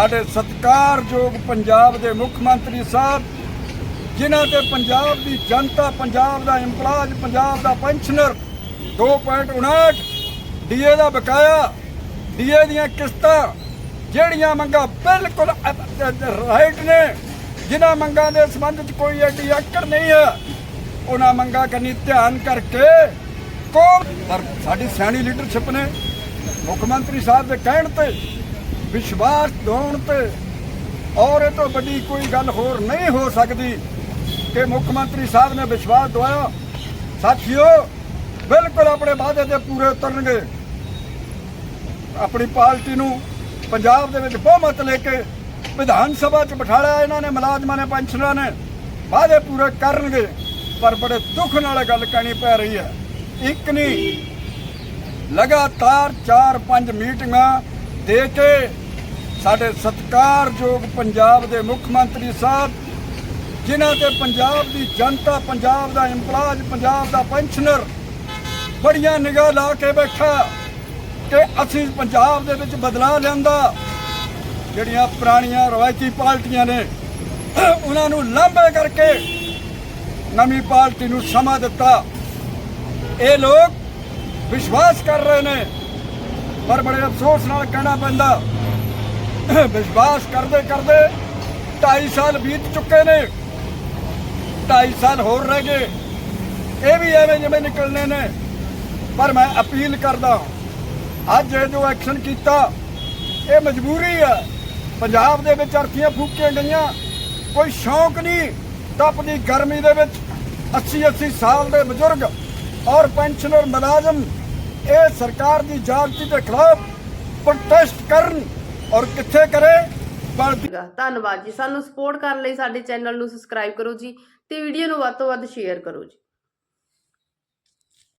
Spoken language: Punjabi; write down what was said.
ਸਾਡੇ ਸਤਿਕਾਰਯੋਗ ਪੰਜਾਬ ਦੇ ਮੁੱਖ ਮੰਤਰੀ ਸਾਹਿਬ, ਜਿਨ੍ਹਾਂ ਤੇ ਪੰਜਾਬ ਦੀ ਜਨਤਾ, ਪੰਜਾਬ ਦਾ ਇੰਪਲਾਜ ਪੰਜਾਬ ਦਾ ਪੈਨਸ਼ਨਰ 2.59 ਡੀਏ ਦਾ ਬਕਾਇਆ ਡੀਏ ਦੀਆਂ ਕਿਸ਼ਤਾਂ, ਜਿਹੜੀਆਂ ਮੰਗਾਂ ਬਿਲਕੁਲ ਰਾਈਟ ਨੇ, ਜਿਨ੍ਹਾਂ ਮੰਗਾਂ ਦੇ ਸੰਬੰਧ ਚ ਕੋਈ ਐਡੀ ਆਕੜ ਨਹੀਂ ਹੈ, ਉਹਨਾਂ ਮੰਗਾਂ ਕਰਨੀ ਧਿਆਨ ਕਰਕੇ ਕੋਮ ਪਰ ਸਾਡੀ ਸਿਆਣੀ ਲੀਡਰਸ਼ਿਪ ਨੇ ਮੁੱਖ ਮੰਤਰੀ ਸਾਹਿਬ ਦੇ ਕਹਿਣ ਤੇ ਵਿਸ਼ਵਾਸ ਦਿਵਾਉਣ ਤੇ ਔਰ ਇਹ ਤੋਂ ਵੱਡੀ ਕੋਈ ਗੱਲ ਹੋਰ ਨਹੀਂ ਹੋ ਸਕਦੀ ਕਿ ਮੁੱਖ ਮੰਤਰੀ ਸਾਹਿਬ ਨੇ ਵਿਸ਼ਵਾਸ ਦਿਵਾਇਆ। ਸਾਥੀਓ, ਬਿਲਕੁਲ ਆਪਣੇ ਵਾਅਦੇ ਤੇ ਪੂਰੇ ਉਤਰਨਗੇ। ਆਪਣੀ ਪਾਰਟੀ ਨੂੰ ਪੰਜਾਬ ਦੇ ਵਿੱਚ ਬਹੁਮਤ ਲੈ ਕੇ ਵਿਧਾਨ ਸਭਾ 'ਚ ਬਿਠਾਇਆ ਇਹਨਾਂ ਨੇ, ਮੁਲਾਜ਼ਮਾਂ ਨੇ, ਪੈਨਸ਼ਨਰਾਂ ਨੇ। ਵਾਅਦੇ ਪੂਰੇ ਕਰਨਗੇ, ਪਰ ਬੜੇ ਦੁੱਖ ਨਾਲ ਗੱਲ ਕਹਿਣੀ ਪੈ ਰਹੀ ਹੈ। ਇੱਕ ਨਹੀਂ, ਲਗਾਤਾਰ 4-5 ਮੀਟਿੰਗਾਂ ਦੇ ਕੇ ਸਾਡੇ ਸਤਿਕਾਰਯੋਗ ਪੰਜਾਬ ਦੇ ਮੁੱਖ ਮੰਤਰੀ ਸਾਹਿਬ, ਜਿਨ੍ਹਾਂ ਤੇ ਪੰਜਾਬ ਦੀ ਜਨਤਾ, ਪੰਜਾਬ ਦਾ ਇੰਪਲਾਜ, ਪੰਜਾਬ ਦਾ ਪੈਨਸ਼ਨਰ ਬੜੀਆਂ ਨਿਗਾਹ ਲਾ ਕੇ ਬੈਠਾ ਕਿ ਅਸੀਂ ਪੰਜਾਬ ਦੇ ਵਿੱਚ ਬਦਲਾਅ ਲਿਆਂਦਾ। ਜਿਹੜੀਆਂ ਪੁਰਾਣੀਆਂ ਰਵਾਇਤੀ ਪਾਰਟੀਆਂ ਨੇ, ਉਹਨਾਂ ਨੂੰ ਲਾਂਭੇ ਕਰਕੇ ਨਵੀਂ ਪਾਰਟੀ ਨੂੰ ਸਮਾਂ ਦਿੱਤਾ। ਇਹ ਲੋਕ ਵਿਸ਼ਵਾਸ ਕਰ ਰਹੇ ਨੇ, ਪਰ ਬੜੇ ਅਫਸੋਸ ਨਾਲ ਕਹਿਣਾ ਪੈਂਦਾ ਵਿਸ਼ਵਾਸ ਕਰਦੇ ਕਰਦੇ 2.5 ਸਾਲ ਬੀਤ ਚੁੱਕੇ ਨੇ। 2.5 ਸਾਲ ਹੋਰ ਰਹਿ ਗਏ। ਇਹ ਵੀ ਐਵੇਂ ਜਿਵੇਂ ਨਿਕਲਣੇ ਨੇ। ਪਰ ਮੈਂ ਅਪੀਲ ਕਰਦਾ ਅੱਜ ਇਹ ਜੋ ਐਕਸ਼ਨ ਕੀਤਾ, ਇਹ ਮਜਬੂਰੀ ਹੈ। ਪੰਜਾਬ ਦੇ ਵਿੱਚ ਅਰਥੀਆਂ ਫੂਕੀਆਂ ਗਈਆਂ। ਕੋਈ ਸ਼ੌਂਕ ਨਹੀਂ ਤਪਦੀ ਗਰਮੀ ਦੇ ਵਿੱਚ। 80 80 ਸਾਲ ਦੇ ਬਜ਼ੁਰਗ ਔਰ ਪੈਨਸ਼ਨਰ ਮੁਲਾਜ਼ਮ, ਇਹ ਸਰਕਾਰ ਦੀ ਜਾਗਤੀ ਦੇ ਖਿਲਾਫ ਪ੍ਰੋਟੈਸਟ ਕਰਨ। ਔਰ ਕਿੱਥੇ ਕਰੇ? ਬਲਦੀ ਸੀਗਾ ਧੰਨਵਾਦ ਜੀ। ਸਾਨੂੰ ਸਪੋਰਟ ਕਰਨ ਲਈ ਸਾਡੇ ਚੈਨਲ ਨੂੰ ਸਬਸਕ੍ਰਾਈਬ ਕਰੋ ਜੀ ਤੇ ਵੀਡੀਓ ਨੂੰ ਵੱਧ ਤੋਂ ਵੱਧ ਸ਼ੇਅਰ ਕਰੋ ਜੀ।